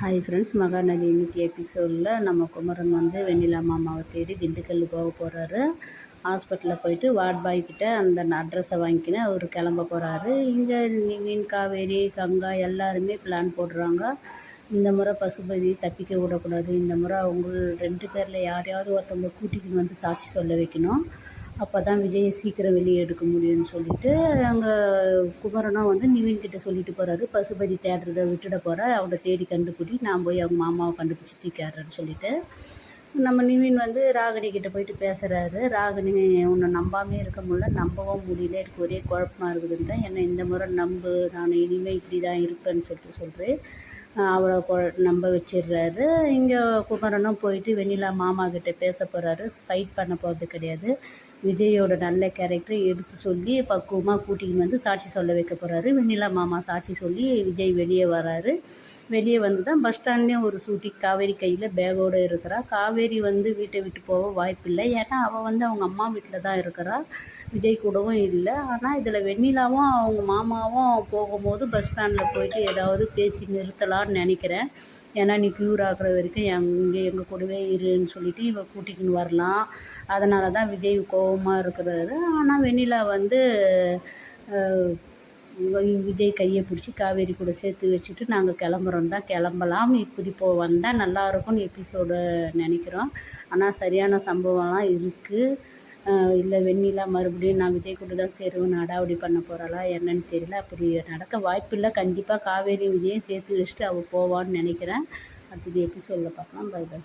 Hi friends Mahanadi இன்னைக்கு எபிசோடில் நம்ம குமரன் வந்து வெண்ணிலா மாமாவை தேடி திண்டுக்கல் போக போகிறாரு ஹாஸ்பிட்டலில் போயிட்டு வார்ட் பாய் கிட்ட அந்த அட்ரஸை வாங்கிக்கின்னு அவர் கிளம்ப போகிறாரு இங்கே நிவின் காவேரி கங்கா எல்லாருமே பிளான் போடுறாங்க. இந்த முறை பசுபதி தப்பிக்க விடக்கூடாது. இந்த முறை அவங்க ரெண்டு பேரில் யாரையாவது ஒருத்தவங்க கூட்டிகிட்டு வந்து சாட்சி சொல்ல வைக்கணும். அப்போ தான் விஜயை சீக்கிரம் வெளியே எடுக்க முடியும்னு சொல்லிட்டு அங்கே குமரனும் வந்து நிவின் கிட்ட சொல்லிட்டு போகிறாரு பசுபதி தேடுறத விட்டுட போகிற அவனை தேடி கண்டுபிடி நான் போய் அவங்க மாமாவை கண்டுபிடிச்சி தீக்காடுறேன்னு சொல்லிட்டு. நம்ம நிவின் வந்து ராகினி கிட்ட போயிட்டு பேசுகிறாரு ராகினி உன்னை நம்பாமே இருக்க முடியல நம்பவும் முடியல. எனக்கு ஒரே குழப்பமாக இருக்குதுன்றேன் என்னை இந்த முறை நம்பு நான் இனிமேல் இப்படி தான் இருப்பேன்னு சொல்லிட்டு சொல்கிறேன் அவளை கொ நம்ப வச்சிடுறாரு. இங்கே குமரனும் போயிட்டு வெண்ணிலா மாமா கிட்ட பேச போகிறாரு ஃபைட் பண்ண போகிறது கிடையாது. விஜயோட நல்ல கேரக்டரை எடுத்து சொல்லி பக்குவமாக கூட்டிகிட்டு வந்து சாட்சி சொல்ல வைக்க போகிறாரு வெண்ணிலா மாமா சாட்சி சொல்லி விஜய் வெளியே வராரு. வெளியே வந்து தான் பஸ் ஸ்டாண்ட்லேயும் ஒரு சூட்டி காவேரி கையில் பேக்கோடு இருக்கிறா. காவேரி வந்து வீட்டை விட்டு போக வாய்ப்பில்லை. ஏன்னா அவள் வந்து அவங்க அம்மா வீட்டில் தான் இருக்கிறா. விஜய் கூடவும் இல்லை. ஆனால் இதில் வெண்ணிலாவும் அவங்க மாமாவும் போகும்போது பஸ் ஸ்டாண்டில் போயிட்டு ஏதாவது பேசி நிறுத்தலான்னு நினைக்கிறேன். ஏன்னா நீ ப்யூர் ஆகிற வரைக்கும் எங்கே எங்கள் கூடவே இருன்னு சொல்லிட்டு இவ கூட்டிக்கின்னு வரலாம். அதனால தான் விஜய் கோபமாக இருக்கிறாரு. ஆனால் வெண்ணிலா வந்து விஜய் கையை பிடிச்சி காவேரி கூட சேர்த்து வச்சுட்டு நாங்கள் கிளம்புறோம் தான். கிளம்பலாம். இப்படி போ வந்தால் நல்லாயிருக்கும்னு எபிசோடு நினைக்கிறோம். ஆனால் சரியான சம்பவம்லாம் இருக்குது இல்லை வெண்ணிலா மறுபடியும் நான் விஜய் கூட தான் சேருவேன் அடாவடி பண்ண போகிறாளா என்னன்னு தெரியல. அப்படி நடக்க வாய்ப்பில்லை கண்டிப்பாக காவேரி விஜயும் சேர்த்து வச்சுட்டு அவள் போவான்னு நினைக்கிறேன். அடுத்தது எபிசோடில் பார்க்கலாம். By by